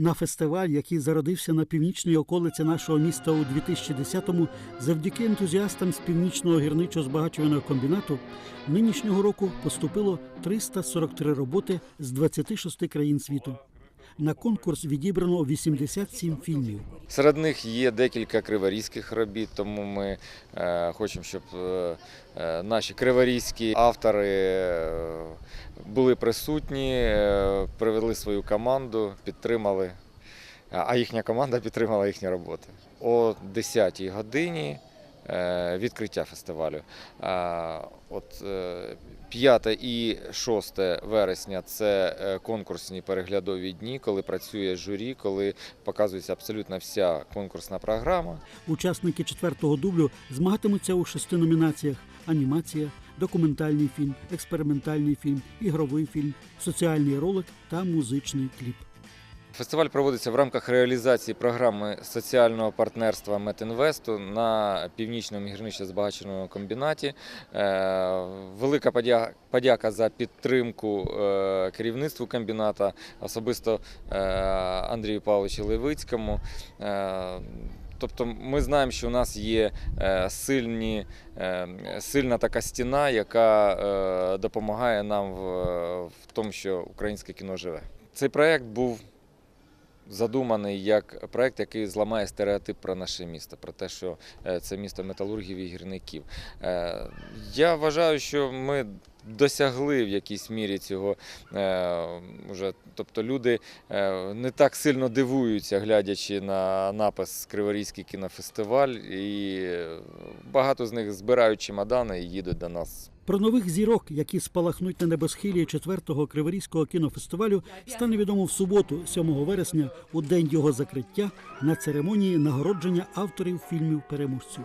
На фестиваль, який зародився на північній околиці нашого міста у 2010-му, завдяки ентузіастам з північного гірничо-збагачувального комбінату, нинішнього року поступило 343 роботи з 26 країн світу. На конкурс відібрано 87 фільмів. Серед них є декілька криворізьких робіт, тому ми е, хочемо, щоб е, е, наші криворізькі автори були присутні, привели свою команду, підтримали, а їхня команда підтримала їхні роботи. О 10-й годині відкриття фестивалю. А, От е, 5 і 6 вересня це е, конкурсні переглядові дні, коли працює журі, коли показується абсолютно вся конкурсна програма. Учасники четвертого дублю змагатимуться у шести номінаціях: анімація, документальний фільм, експериментальний фільм, ігровий фільм, соціальний ролик та музичний кліп. Фестиваль проводиться в рамках реалізації програми соціального партнерства Метінвесту на північному гірничо-збагаченому комбінаті. Е, Велика подяка за підтримку е, керівництву комбіната, особисто е, Андрію Павловичу Левицькому. Тобто ми знаємо, що у нас є сильні, сильна така стіна, яка допомагає нам в тому, що українське кіно живе. Цей проект був задуманий як проект, який зламає стереотип про наше місто, про те, що е, це місто металургів і гірників. Е, Я вважаю, що ми досягли в якійсь мірі цього. е, Уже, тобто люди е, не так сильно дивуються, глядячи на напис Криворізький кінофестиваль, і е, багато з них збирають чемодани і їдуть до нас Про нових зірок, які спалахнуть на небосхилі четвертого Криворізького кінофестивалю, стане відомо в суботу, 7 вересня, у день його закриття на церемонії нагородження авторів фільмів переможців.